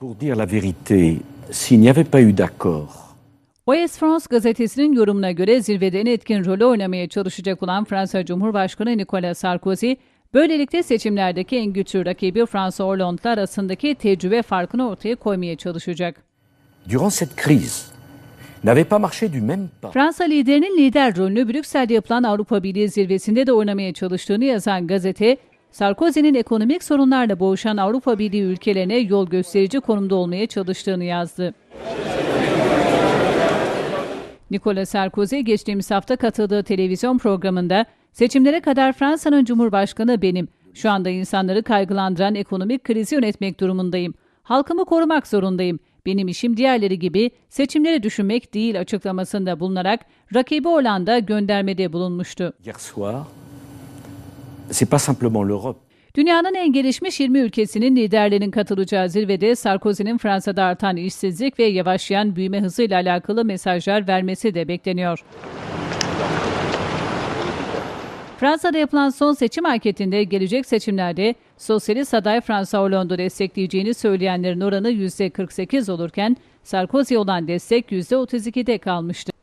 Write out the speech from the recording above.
Pour dire la vérité, s'il n'y avait pas eu d'accord, OS France gazetesinin yorumuna göre zirvede en etkin rolü oynamaya çalışacak olan Fransa Cumhurbaşkanı Nicolas Sarkozy, böylelikle seçimlerdeki en güçlü rakibi François Hollande'la arasındaki tecrübe farkını ortaya koymaya çalışacak. durant cette crise, n'avait pas marché du même pas. Fransa liderinin lider rolünü Brüksel'de yapılan Avrupa Birliği zirvesinde de oynamaya çalıştığını yazan gazete, Sarkozy'nin ekonomik sorunlarla boğuşan Avrupa Birliği ülkelerine yol gösterici konumda olmaya çalıştığını yazdı. Nicolas Sarkozy geçtiğimiz hafta katıldığı televizyon programında seçimlere kadar Fransa'nın Cumhurbaşkanı benim. Şu anda insanları kaygılandıran ekonomik krizi yönetmek durumundayım. Halkımı korumak zorundayım. Benim işim diğerleri gibi seçimleri düşünmek değil açıklamasında bulunarak rakibi Hollanda göndermede bulunmuştu. Soir, c'est pas simplement l'Europe. Dünyanın en gelişmiş 20 ülkesinin liderlerinin katılacağı zirvede Sarkozy'nin Fransa'da artan işsizlik ve yavaşlayan büyüme hızıyla alakalı mesajlar vermesi de bekleniyor. Fransa'da yapılan son seçim anketinde gelecek seçimlerde sosyalist aday François Hollande'ı destekleyeceğini söyleyenlerin oranı %48 olurken Sarkozy olan destek %32'de kalmıştı.